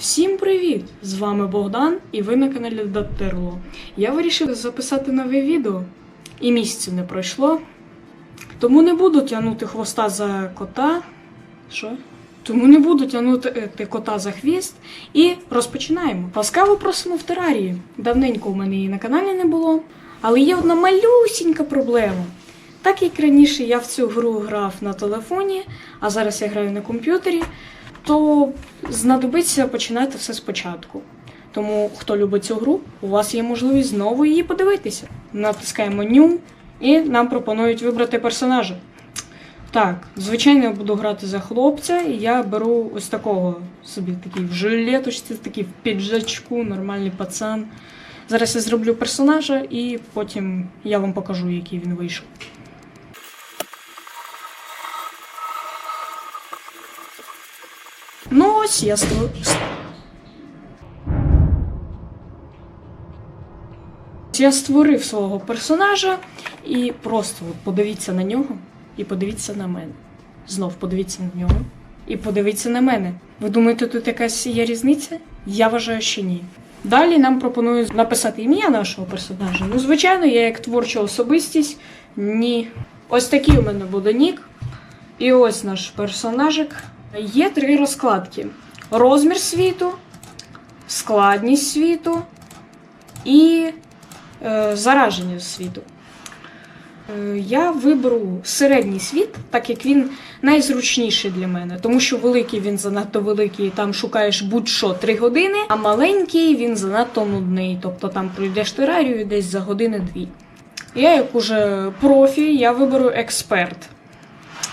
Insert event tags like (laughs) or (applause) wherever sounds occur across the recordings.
Всім привіт! З вами Богдан і ви на каналі Датерло. Я вирішив записати нове відео, і місяцю не пройшло. Тому не буду тягнути хвоста за кота. Що? Тому не буду тягнути е, кота за хвіст. І розпочинаємо. Ласкаво просимо в терарії. Давненько у мене її на каналі не було. Але є одна малюсінька проблема. Так як раніше я в цю гру грав на телефоні, а зараз я граю на комп'ютері, то знадобиться починати все спочатку. Тому, хто любить цю гру, у вас є можливість знову її подивитися. Натискаємо New і нам пропонують вибрати персонажа. Так, звичайно, я буду грати за хлопця, і я беру ось такого собі такий в жилеточці, такий в піджачку, нормальний пацан. Зараз я зроблю персонажа і потім я вам покажу, який він вийшов. Ось я створив свого персонажа і просто подивіться на нього і подивіться на мене. Знов подивіться на нього і подивіться на мене. Ви думаєте, тут якась є різниця? Я вважаю, що ні. Далі нам пропонують написати ім'я нашого персонажа. Ну, звичайно, я як творча особистість. Ні. Ось такий у мене буде нік. І ось наш персонажик. Є три розкладки: розмір світу, складність світу і е, зараження світу. Е, я виберу середній світ, так як він найзручніший для мене, тому що великий він занадто великий, там шукаєш будь-що 3 години, а маленький він занадто нудний, тобто там пройдеш терарію десь за години-дві. Я, як уже профі, я виберу експерт.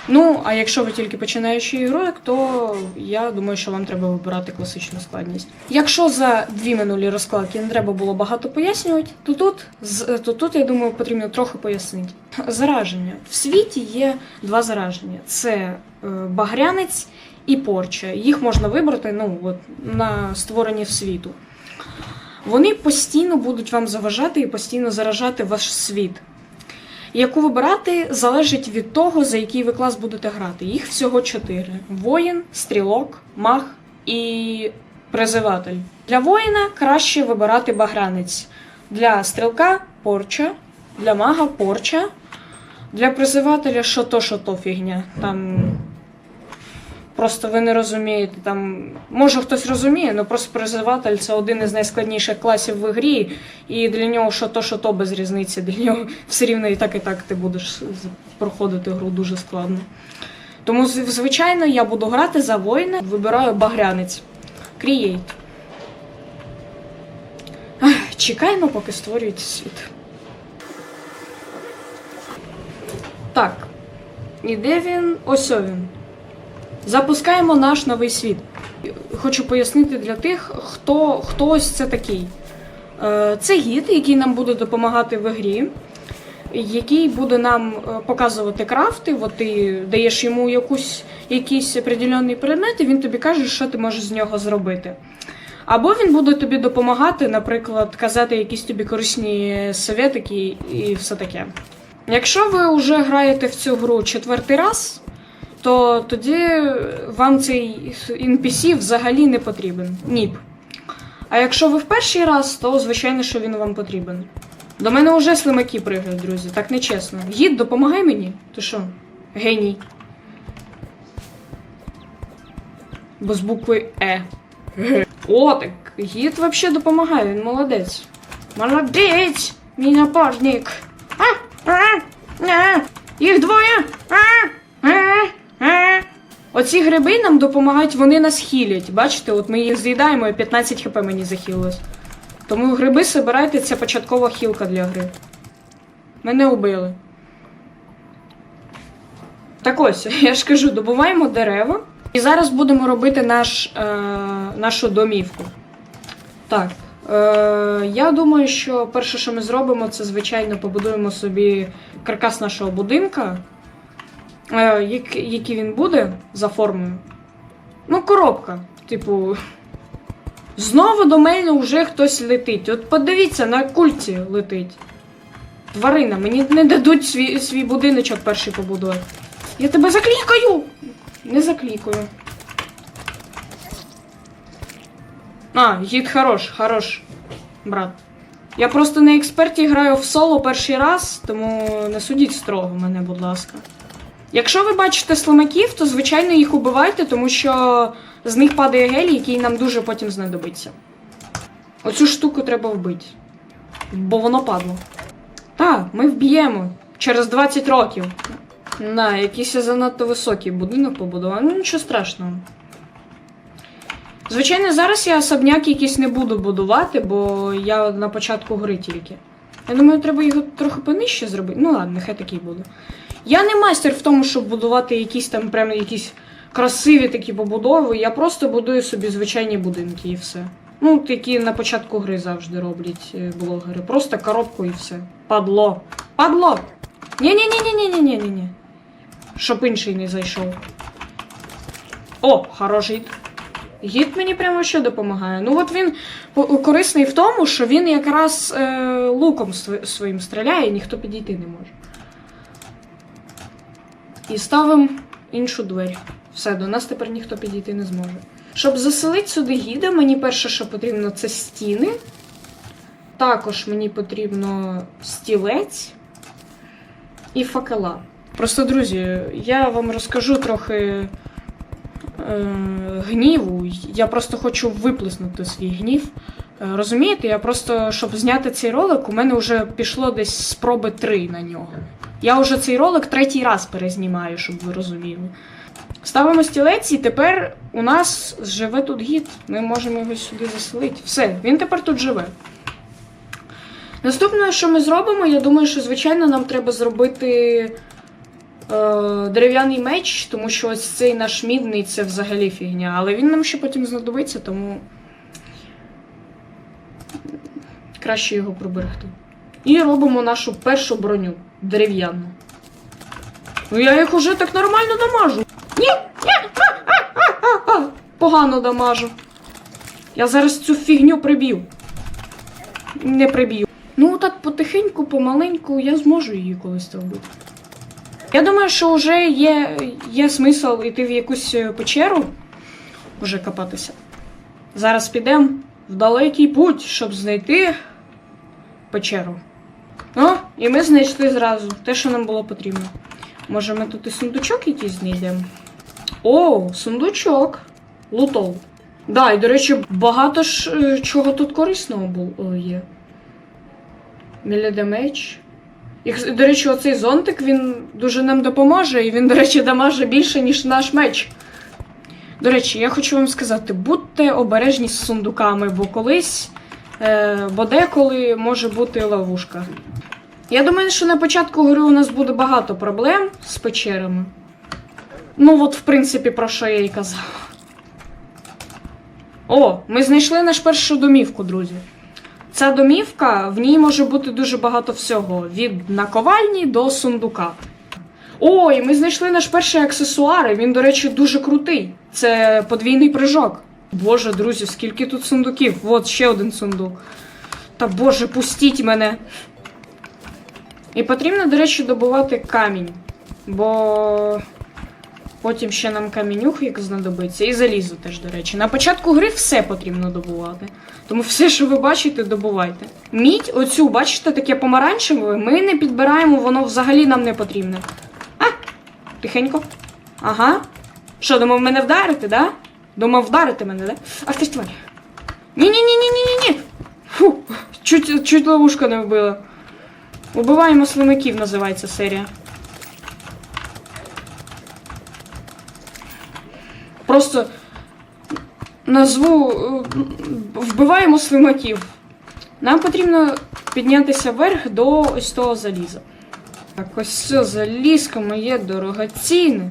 Ну, а якщо ви тільки починаючий ігрок, то я думаю, що вам треба вибирати класичну складність. Якщо за дві минулі розкладки не треба було багато пояснювати, то тут, то тут я думаю, потрібно трохи пояснити. Зараження. В світі є два зараження: це е, багрянець і порча. Їх можна вибрати ну, от, на створенні світу. Вони постійно будуть вам заважати і постійно заражати ваш світ. Яку вибирати залежить від того, за який ви клас будете грати. Їх всього чотири: воїн, стрілок, маг і призиватель. Для воїна краще вибирати багранець. Для стрілка порча, для мага порча, для призивателя що то, що то фігня. Там просто ви не розумієте. Там може хтось розуміє, але просто призиватель це один із найскладніших класів в грі, і для нього що то, що то без різниці. Для нього все рівно і так, і так ти будеш проходити гру дуже складно. Тому, звичайно, я буду грати за воїна, вибираю багрянець. Create. Чекаємо, поки створюється світ. Так. І де він? Ось він. Запускаємо наш новий світ. Хочу пояснити для тих, хто, хто ось це такий. Е, Це гід, який нам буде допомагати в грі, який буде нам е, показувати крафти. От ти даєш йому якусь, якийсь определенний предмет, і він тобі каже, що ти можеш з нього зробити. Або він буде тобі допомагати, наприклад, казати якісь тобі корисні советики і все таке. Якщо ви вже граєте в цю гру четвертий раз, то тоді вам цей NPC взагалі не потрібен. Ніп. А якщо ви в перший раз, то звичайно, що він вам потрібен. До мене вже слимаки пригають, друзі, так нечесно. Гід, допомагай мені. Ти що? Геній. Бо з букви Е. О, так гід взагалі допомагає, він молодець. Молодець! Мій напарник. А, а, а, їх двоє. А, а. Оці гриби нам допомагають, вони нас хілять. Бачите, от ми їх з'їдаємо і 15 хп мені захилилось. Тому гриби собирайте, це початкова хілка для гри. Мене убили. Так ось, (laughs) я ж кажу, добуваємо дерева. І зараз будемо робити наш, е, нашу домівку. Так. Е, я думаю, що перше, що ми зробимо, це, звичайно, побудуємо собі каркас нашого будинка. Е, який він буде за формою. Ну, коробка. Типу. Знову до мене вже хтось летить. От подивіться, на культі летить. Тварина, мені не дадуть свій, свій будиночок перший побудувати. Я тебе заклікаю! Не заклікаю. А, гід хорош, хорош, брат. Я просто на експерті граю в соло перший раз, тому не судіть строго мене, будь ласка. Якщо ви бачите слимаків, то звичайно їх убивайте, тому що з них падає гелій, який нам дуже потім знадобиться. Оцю штуку треба вбити. Бо воно падло. Так, ми вб'ємо через 20 років. На, якийсь занадто високий будинок побудував. Ну нічого страшного. Звичайно, зараз я особняк якийсь не буду будувати, бо я на початку гри тільки. Я думаю, треба його трохи понижче зробити. Ну ладно, нехай такий буде. Я не майстер в тому, щоб будувати якісь там прям якісь красиві такі побудови. Я просто будую собі звичайні будинки і все. Ну, такі на початку гри завжди роблять е, блогери. Просто коробку і все. Падло. Падло! Ні-ні-ні-ні-ні-ні-ні-ні. Щоб інший не зайшов. О, хороший гід. Мені прямо що допомагає. Ну от він корисний в тому, що він якраз е, луком своїм стріляє, і ніхто підійти не може. І ставимо іншу двері. Все, до нас тепер ніхто підійти не зможе. Щоб заселити сюди гіда, мені перше, що потрібно, це стіни. Також мені потрібно стілець і факела. Просто, друзі, я вам розкажу трохи е, гніву. Я просто хочу виплеснути свій гнів. Е, Розумієте, я просто, щоб зняти цей ролик, у мене вже пішло десь спроби три на нього. Я вже цей ролик третій раз перезнімаю, щоб ви розуміли. Ставимо стілець, і тепер у нас живе тут гід. Ми можемо його сюди заселити. Все, він тепер тут живе. Наступне, що ми зробимо, я думаю, що звичайно нам треба зробити е, дерев'яний меч, тому що ось цей наш мідний це взагалі фігня. Але він нам ще потім знадобиться, тому краще його приберегти. І робимо нашу першу броню дерев'яну. Ну я їх уже так нормально дамажу. Ні. Погано дамажу. Я зараз цю фігню приб'ю. Не приб'ю. Ну, так потихеньку, помаленьку я зможу її колись зробити. Я думаю, що вже є, є смисл йти в якусь е, печеру, вже копатися. Зараз підемо в далекий путь, щоб знайти печеру. О, і ми знайшли зразу те, що нам було потрібно. Може, ми тут і сундучок якийсь знайдемо? О, сундучок. Лутов. Да, і до речі, багато ж е, чого тут корисного було є. Міліде меч. І, до речі, оцей зонтик він дуже нам допоможе, і він, до речі, дамаже більше, ніж наш меч. До речі, я хочу вам сказати, будьте обережні з сундуками, бо колись, е, бо деколи може бути ловушка. Я думаю, що на початку гри у нас буде багато проблем з печерами. Ну, от, в принципі, про що я і казав. О, ми знайшли наш першу домівку, друзі. Ця домівка, в ній може бути дуже багато всього: від наковальні до сундука. Ой, ми знайшли наш перший аксесуар, і він, до речі, дуже крутий. Це подвійний прыжок. Боже, друзі, скільки тут сундуків? От ще один сундук. Та боже, пустіть мене. І потрібно, до речі, добувати камінь. Бо потім ще нам камінюх як знадобиться, і залізо теж, до речі. На початку гри все потрібно добувати. Тому все, що ви бачите, добувайте. Мідь, оцю, бачите, таке помаранчеве, ми не підбираємо, воно взагалі нам не потрібне. А! Тихенько. Ага. Що, думав мене вдарити, да? Думав вдарити мене, да? Ах ти ж тварь. Ні-ні-ні-ні-ні-ні. Фу, чуть, чуть ловушка не вбила. Убиваємо слимаків, називається серія. Просто назву е, вбиваємо слимаків. Нам потрібно піднятися вверх до ось того заліза. Так, ось це залізко моє дорогоцінне.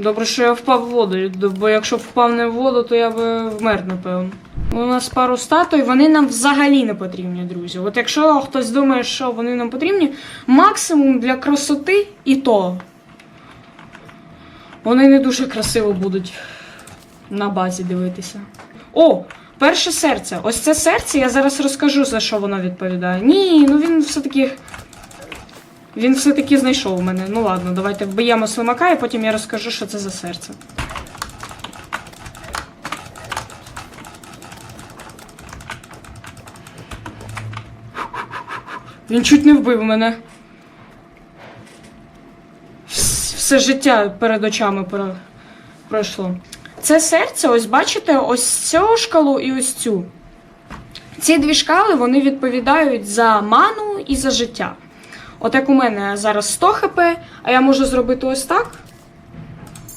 Добре, що я впав в воду, бо якщо б впав не в воду, то я би вмер, напевно. У нас пару статуй, вони нам взагалі не потрібні, друзі. От якщо хтось думає, що вони нам потрібні, максимум для красоти і то. Вони не дуже красиво будуть на базі дивитися. О, перше серце. Ось це серце, я зараз розкажу, за що воно відповідає. Ні, ну він все-таки. Він все-таки знайшов мене. Ну ладно, давайте вб'ємо слимака, і потім я розкажу, що це за серце. Він чуть не вбив мене. Все життя перед очами пройшло. Це серце, ось бачите, ось цю шкалу і ось цю. Ці дві шкали вони відповідають за ману і за життя. От як у мене зараз 100 хп, а я можу зробити ось так.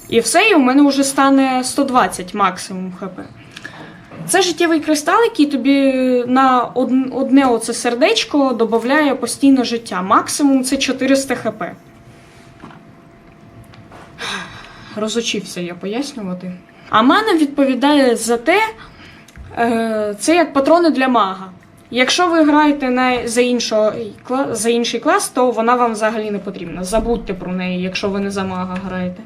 І все, і у мене вже стане 120 максимум хп. Це життєвий кристал, який тобі на одне оце сердечко додає постійно життя. Максимум це 400 хп. Розучився я пояснювати. А мана відповідає за те, е, це як патрони для мага. Якщо ви граєте на, за, іншого, кла- за інший клас, то вона вам взагалі не потрібна. Забудьте про неї, якщо ви не за мага граєте.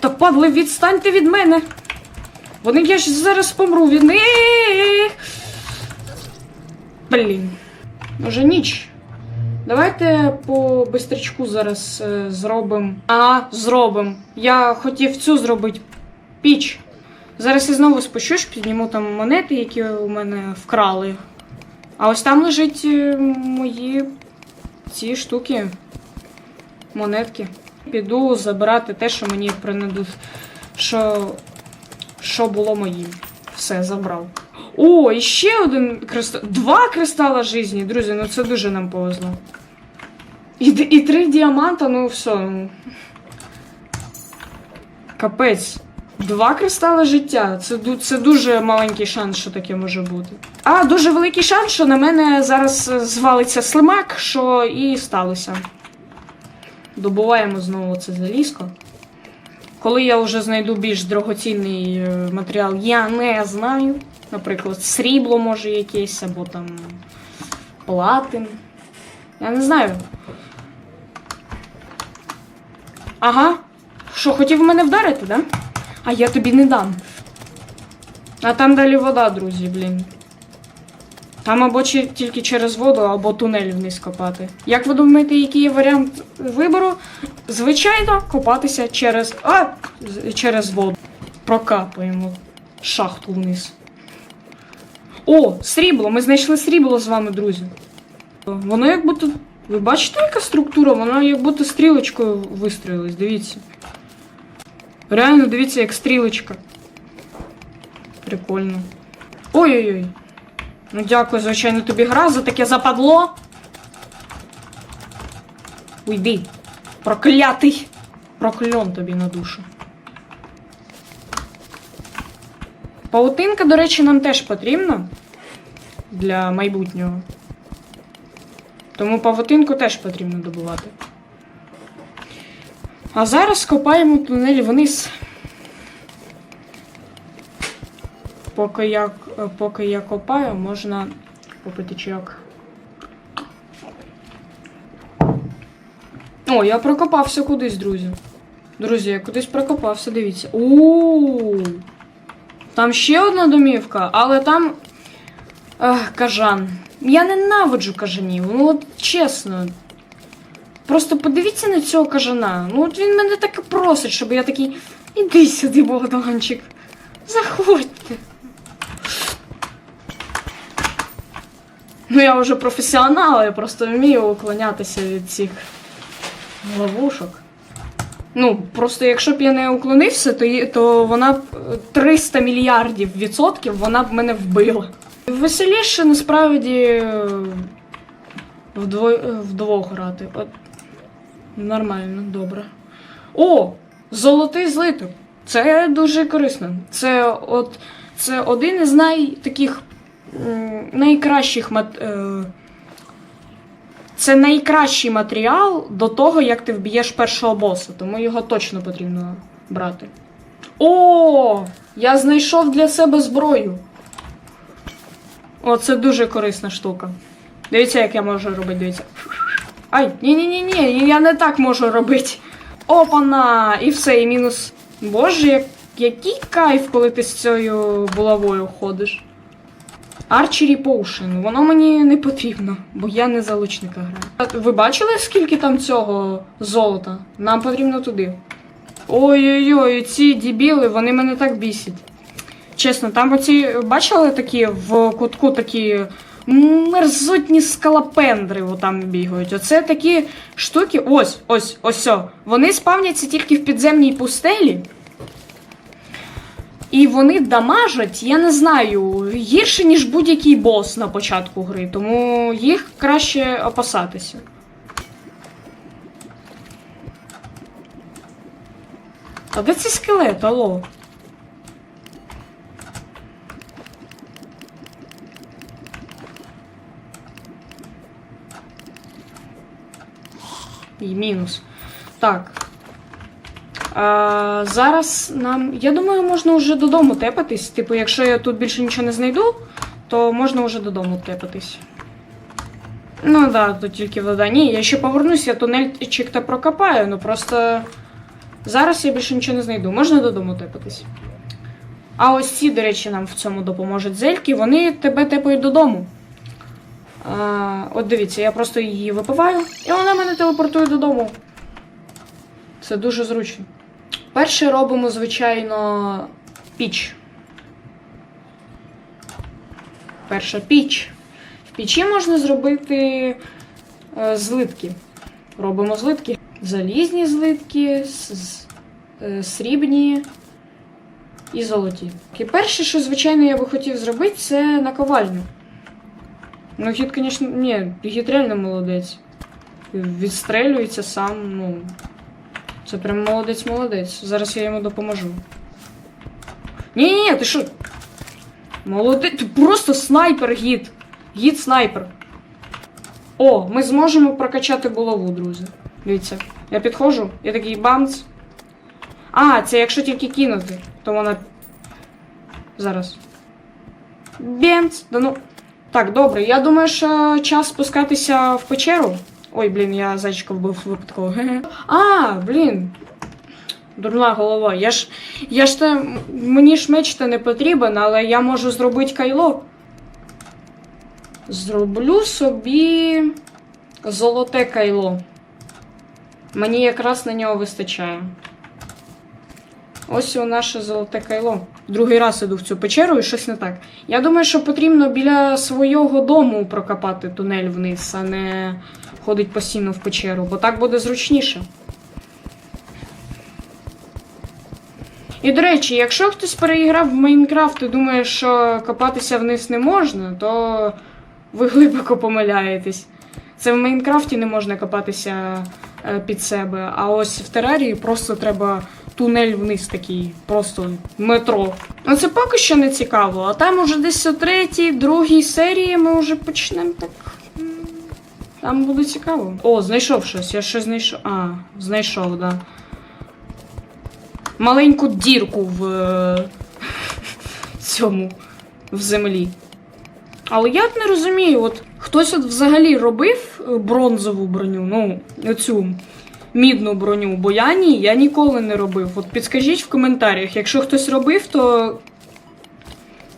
Та падли, відстаньте від мене. Вони я ж зараз помру від них. Блін. Може ніч. Давайте по бистрячку зараз е, зробимо. Ага, зробимо. Я хотів цю зробити піч. Зараз я знову спущусь, підніму там монети, які у мене вкрали. А ось там лежать е, мої ці штуки. Монетки. Піду забирати те, що мені принедуть. Що, що було моїм. Все, забрав. О, і ще один кристал. Два кристала житті, друзі, ну це дуже нам повезло. І, і три діаманта, ну все. Ну. Капець. Два кристали життя. Це, це дуже маленький шанс, що таке може бути. А дуже великий шанс, що на мене зараз е, звалиться слимак, що і сталося. Добуваємо знову це залізко. Коли я вже знайду більш дорогоцінний е, матеріал, я не знаю. Наприклад, срібло може якесь, або там платин. Я не знаю. Ага. Що, хотів мене вдарити, да? А я тобі не дам. А там далі вода, друзі, блін. Там або тільки через воду, або тунель вниз копати. Як ви думаєте, який є варіант вибору? Звичайно, копатися через. А! через воду. Прокапаємо шахту вниз. О, срібло! Ми знайшли срібло з вами, друзі. Воно як будто. Ви бачите, яка структура? Воно як будто стрілочкою вистроїлась, дивіться. Реально, дивіться, як стрілочка. Прикольно. Ой-ой-ой. Ну дякую, звичайно, тобі гра за таке западло. Уйди. Проклятий. Прокльон тобі на душу. Паутинка, до речі, нам теж потрібна для майбутнього. Тому павутинку теж потрібно добувати. А зараз копаємо тунель вниз. Поки я, поки я копаю, можна попити чайок. О, я прокопався кудись, друзі. Друзі, я кудись прокопався, дивіться. у Там ще одна домівка, але там. Ах, кажан. Я ненавиджу кажанів, ну от чесно. Просто подивіться на цього кажана. Ну от він мене так і просить, щоб я такий. Іди сюди, Богданчик. Заходьте. Ну, я вже професіонал, я просто вмію уклонятися від цих ловушок. Ну, просто якщо б я не уклонився, то, то вона б е, 300 мільярдів відсотків вона б мене вбила. Веселіше насправді вдво... вдвох грати. Нормально, добре. О! Золотий злиток. Це дуже корисно. Це от це один із най таких найкращих мат... е, це найкращий матеріал до того, як ти вб'єш першого боса, тому його точно потрібно брати. О! Я знайшов для себе зброю. О, це дуже корисна штука. Дивіться, як я можу робити, дивіться. Ай, ні-ні-ні, ні, я не так можу робити. Опана! І все, і мінус. Боже, як, який кайф, коли ти з цією булавою ходиш. Archery Potion, воно мені не потрібно, бо я не за лучника граю. Ви бачили, скільки там цього золота? Нам потрібно туди. Ой-ой-ой, ці дебіли, вони мене так бісять. Чесно, там оці бачили такі в кутку такі мерзотні скалопендри там бігають. Оце такі штуки. Ось, ось, ось. о. Вони спавняться тільки в підземній пустелі. І вони дамажать, я не знаю, гірше, ніж будь-який бос на початку гри, тому їх краще опасатися. А де цей скелет, алло? І мінус. Так. А, зараз нам. Я думаю, можна вже додому тепатись. Типу, якщо я тут більше нічого не знайду, то можна вже додому тепатись. Ну так, да, тут тільки вода. Ні, я ще повернусь, я тунельчик та прокопаю, ну просто зараз я більше нічого не знайду. Можна додому тепатись. А ось ці, до речі, нам в цьому допоможуть зельки, вони тебе тепають додому. А, от дивіться, я просто її випиваю, і вона мене телепортує додому. Це дуже зручно. Перше робимо, звичайно, піч. Перша піч. В печі можна зробити е, злитки. Робимо злитки. Залізні злитки, е, срібні і золоті. І перше, що, звичайно, я би хотів зробити, це наковальню. Ну, гід, звісно, ні, гід реально молодець. Відстрелюється сам, ну. Це прям молодець-молодець. Зараз я йому допоможу. Ні, ні, ні, ти що? Молодець. Ти просто снайпер гід. Гід снайпер. О, ми зможемо прокачати булаву, друзі. Дивіться. Я підходжу, я такий бамц. А, це якщо тільки кинути, то вона. Зараз. Бемц. Да ну. Так, добре. Я думаю, що час спускатися в печеру. Ой, блін, я зайчика вбив випадково. (laughs) А, блін. Дурна голова. Я ж. Я ж те. Мені ж меч не потрібен, але я можу зробити кайло. Зроблю собі золоте кайло. Мені якраз на нього вистачає. Ось і наше золоте кайло. Другий раз іду в цю печеру і щось не так. Я думаю, що потрібно біля свого дому прокопати тунель вниз, а не ходить постійно в печеру, бо так буде зручніше. І до речі, якщо хтось переіграв в Майнкрафт і думає, що копатися вниз не можна, то ви глибоко помиляєтесь. Це в Майнкрафті не можна копатися е, під себе, а ось в терарії просто треба тунель вниз такий, просто метро. Ну це поки що не цікаво, а там уже десь у третій, другій серії ми вже почнемо так. Там буде цікаво. О, знайшов щось, я щось знайшов. А, знайшов, да. Маленьку дірку в е, (laughs) цьому в землі. Але я не розумію, от хтось от взагалі робив бронзову броню, ну, оцю мідну броню, бо я ні, я ніколи не робив. От підскажіть в коментарях, якщо хтось робив, то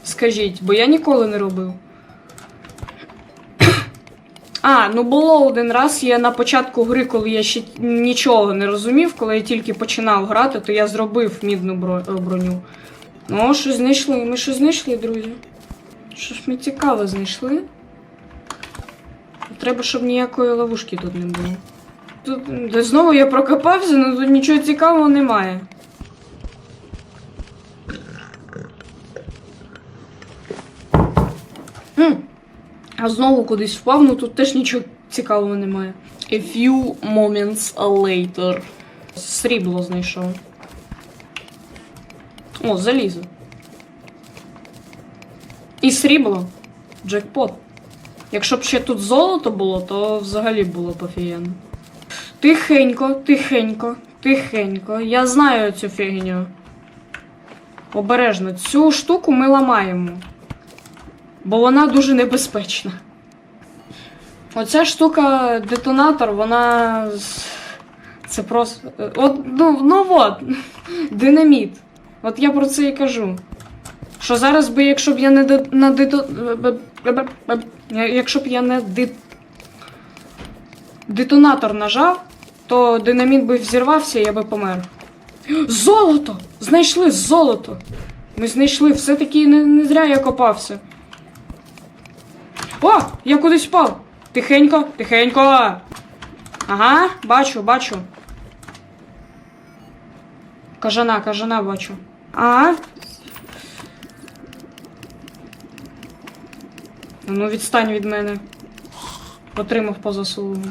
скажіть, бо я ніколи не робив. (coughs) А, ну було один раз, я на початку гри, коли я ще нічого не розумів, коли я тільки починав грати, то я зробив мідну е, броню. Ну, щось знайшли. Ми щось знайшли, друзі. Що ж ми цікаво знайшли? Треба, щоб ніякої ловушки тут не було. Тут де знову я прокопався, але тут нічого цікавого немає. М, А знову кудись впав, ну тут теж нічого цікавого немає. A few moments later. Срібло знайшов. О, залізо. І срібло. Джекпот. Якщо б ще тут золото було, то взагалі було б офігенно. Тихенько, тихенько, тихенько. Я знаю цю фігню. Обережно. Цю штуку ми ламаємо. Бо вона дуже небезпечна. Оця штука детонатор, вона. Це просто. От, ну, ну от, (laughs) динаміт. От я про це і кажу. Що зараз би, якщо б я не де- на дето... Якщо б я не де... детонатор нажав, то динаміт би взірвався і я би помер. Золото! Знайшли золото! Ми знайшли, все-таки не, не зря я копався. О! Я кудись впав! Тихенько, тихенько. Ага, бачу, бачу. Кажана, кажана бачу. Ага. Ну, відстань від мене. Отримав по заслугу.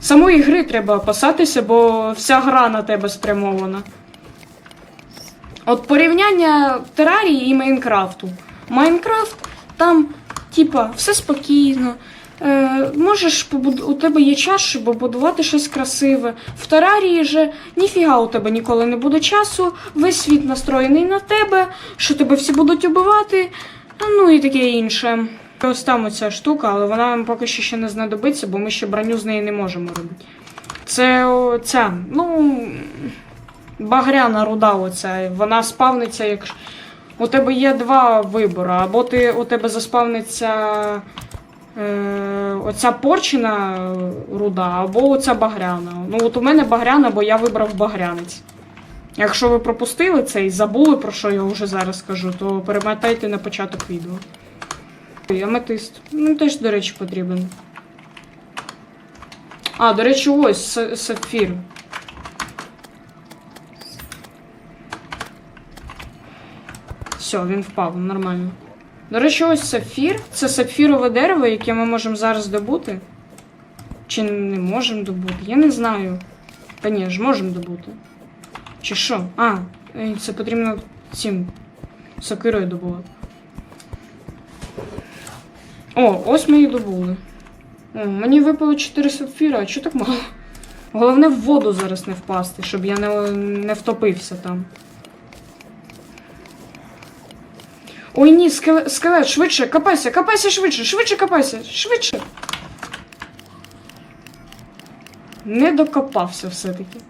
Самої гри треба опасатися, бо вся гра на тебе спрямована. От порівняння Терарії і Майнкрафту. Майнкрафт там, типа, все спокійно. Е, можеш побуд... у тебе є час, щоб побудувати щось красиве. В Терарії же ніфіга у тебе ніколи не буде часу, весь світ настроєний на тебе, що тебе всі будуть убивати, ну і таке інше. Ось там оця штука, але вона нам поки що ще не знадобиться, бо ми ще броню з неї не можемо робити. Це оця, ну. Багряна руда оця. Вона спавниться, як. У тебе є два вибори. Або ти, у тебе заспавниться е, оця порчена руда, або оця багряна. Ну, от у мене багряна, бо я вибрав багрянець. Якщо ви пропустили це і забули, про що я вже зараз скажу, то перемотайте на початок відео. Аметист. Ну, теж, до речі, потрібен. А, до речі, ось сапфір. Все, він впав, нормально. До речі, ось сапфір. Це сапфірове дерево, яке ми можемо зараз добути. Чи не можемо добути? Я не знаю. Та ні, ж можемо добути. Чи що? А, це потрібно цим сокирою добувати. О, ось ми і добули. О, мені випало 4 сапфіра, а чого так мало? Головне в воду зараз не впасти, щоб я не, не втопився там. Ой, ні, скелет, скелет, швидше, копайся, копайся швидше, швидше копайся, швидше. Не докопався все-таки.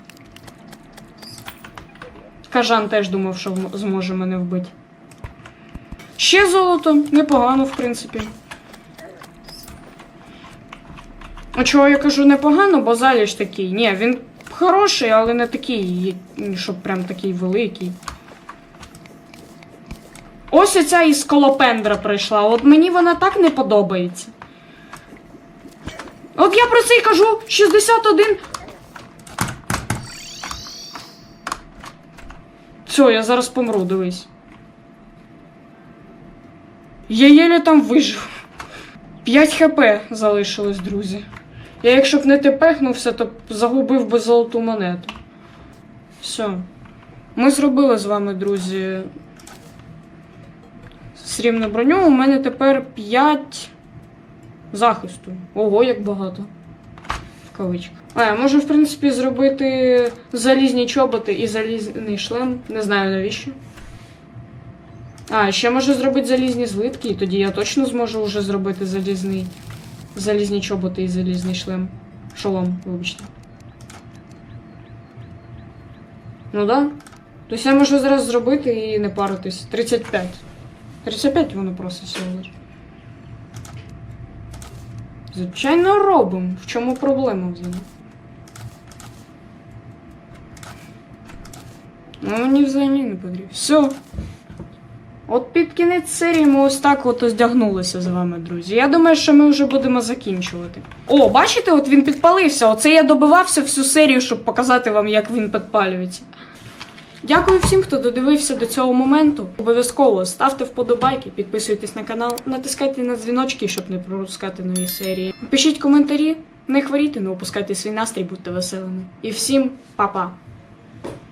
Кажан теж думав, що зможе мене вбити. Ще золото, непогано, в принципі. А чого я кажу непогано, бо заліж такий. Ні, він хороший, але не такий, щоб прям такий великий. Ось оця із колопендра прийшла. От мені вона так не подобається. От я про це й кажу 61. Все, я зараз помру, дивись. Я єлі там вижив. 5 хп залишилось, друзі. Я якщо б не тепехнувся, то б загубив би золоту монету. Все. Ми зробили з вами, друзі, срібну броню. У мене тепер 5 захисту. Ого, як багато. В кавичках. А, я можу, в принципі, зробити залізні чоботи і залізний шлем. Не знаю навіщо. А, ще можу зробити залізні злитки, і тоді я точно зможу вже зробити залізний. Залізні чоботи і залізний шлем. Шолом, вибачте. Ну да. Тобто я можу зараз зробити і не паритись. 35. 35 воно просто всього лиш. Звичайно, робимо. В чому проблема взагалі? Ну, мені взагалі не потрібно. Все. От під кінець серії ми ось так от оздягнулися з вами, друзі. Я думаю, що ми вже будемо закінчувати. О, бачите, от він підпалився. Оце я добивався всю серію, щоб показати вам, як він підпалюється. Дякую всім, хто додивився до цього моменту. Обов'язково ставте вподобайки, підписуйтесь на канал, натискайте на дзвіночки, щоб не пропускати нові серії. Пишіть коментарі, не хворійте, не опускайте свій настрій, будьте веселими. І всім па-па!